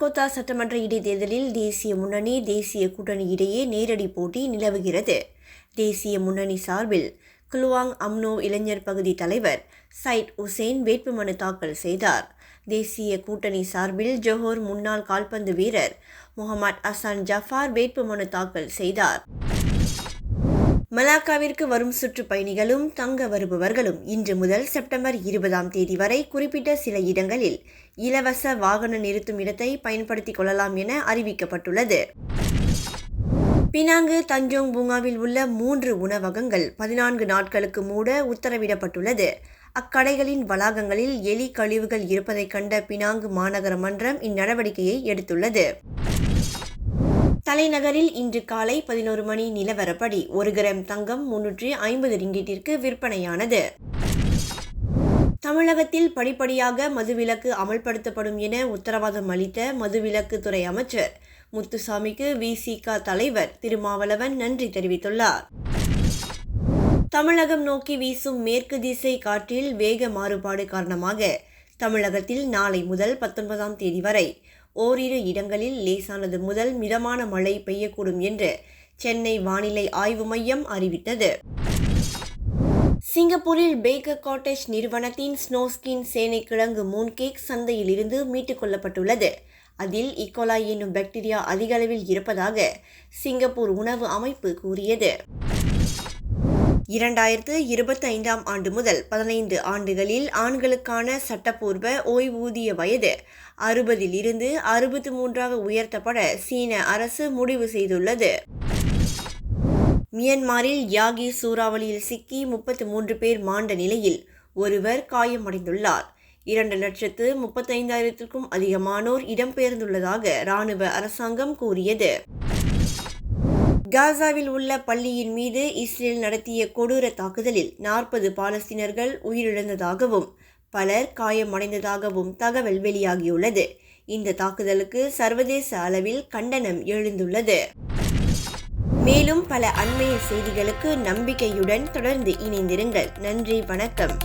Kota சட்டமன்ற இடைத்தேர்தலில் தேசிய முன்னணி தேசிய கூட்டணி இடையே நேரடி போட்டி நிலவுகிறது. தேசிய முன்னணி சார்பில் குலுவாங் அம்னோ இளைஞர் பகுதி தலைவர் சைட் உசேன் வேட்புமனு தாக்கல் செய்தார். தேசிய கூட்டணி சார்பில் ஜோஹர் முன்னாள் கால்பந்து வீரர் முகமது அசான் ஜஃபார் வேட்புமனு தாக்கல் செய்தார். மலாக்காவிற்கு வரும் சுற்றுப்பயணிகளும் தங்க வருபவர்களும் இன்று முதல் செப்டம்பர் இருபதாம் தேதி வரை குறிப்பிட்ட சில இடங்களில் இலவச வாகன நிறுத்தும் இடத்தை பயன்படுத்திக் கொள்ளலாம் என அறிவிக்கப்பட்டுள்ளது. பினாங்கு தஞ்சோங் பூங்காவில் உள்ள மூன்று உணவகங்கள் பதினான்கு நாட்களுக்கு மூட உத்தரவிடப்பட்டுள்ளது. அக்கடைகளின் வளாகங்களில் எலி கழிவுகள் இருப்பதைக் கண்ட பினாங்கு மாநகர மன்றம் இந்நடவடிக்கையை எடுத்துள்ளது. தலைநகரில் இன்று காலை பதினோரு மணி நிலவரப்படி ஒரு கிராம் தங்கம் முன்னூற்றி ஐம்பது ரிங்கிட்டிற்கு விற்பனையானது. தமிழகத்தில் படிப்படியாக மதுவிலக்கு அமல்படுத்தப்படும் என உத்தரவாதம் அளித்த மதுவிலக்கு துறை அமைச்சர் முத்துசாமிக்கு விசிக தலைவர் திருமாவளவன் நன்றி தெரிவித்துள்ளார். தமிழகம் நோக்கி வீசும் மேற்கு திசை காற்றில் வேக மாறுபாடு காரணமாக தமிழகத்தில் நாளை முதல் பத்தொன்பதாம் தேதி வரை ஓரிரு இடங்களில் லேசானது முதல் மிதமான மழை பெய்யக்கூடும் என்று சென்னை வானிலை ஆய்வு மையம் அறிவித்தது. சிங்கப்பூரில் பேக்கர் காட்டேஜ் நிறுவனத்தின் ஸ்னோஸ்கின் சேனை கிழங்கு மூன்கேக் சந்தையில் இருந்து மீட்டுக் கொள்ளப்பட்டுள்ளது. அதில் e. இக்கோலாய் என்னும் பாக்டீரியா அதிக அளவில் இருப்பதாக சிங்கப்பூர் உணவு அமைப்பு கூறியது. இரண்டாயிரத்து இருபத்தி ஐந்தாம் ஆண்டு முதல் பதினைந்து ஆண்டுகளில் ஆண்களுக்கான சட்டப்பூர்வ ஓய்வூதிய வயது அறுபதில் இருந்து அறுபத்தி மூன்றாக உயர்த்தப்பட சீன அரசு முடிவு செய்துள்ளது. மியன்மாரில் யாகி சூறாவளியில் சிக்கி முப்பத்தி மூன்று பேர் மாண்ட நிலையில் ஒருவர் காயமடைந்துள்ளார். இரண்டு லட்சத்து முப்பத்தைந்தாயிரத்திற்கும் அதிகமானோர் இடம்பெயர்ந்துள்ளதாக இராணுவ அரசாங்கம் கூறியது. காசாவில் உள்ள பள்ளியின் மீது இஸ்ரேல் நடத்திய கொடூர தாக்குதலில் நாற்பது பாலஸ்தீனர்கள் உயிரிழந்ததாகவும் பலர் காயமடைந்ததாகவும் தகவல் வெளியாகியுள்ளது. இந்த தாக்குதலுக்கு சர்வதேச அளவில் கண்டனம் எழுந்துள்ளது. மேலும் பல அண்மைய செய்திகளுக்கு நம்பிக்கையுடன் தொடர்ந்து இணைந்திருங்கள். நன்றி வணக்கம்.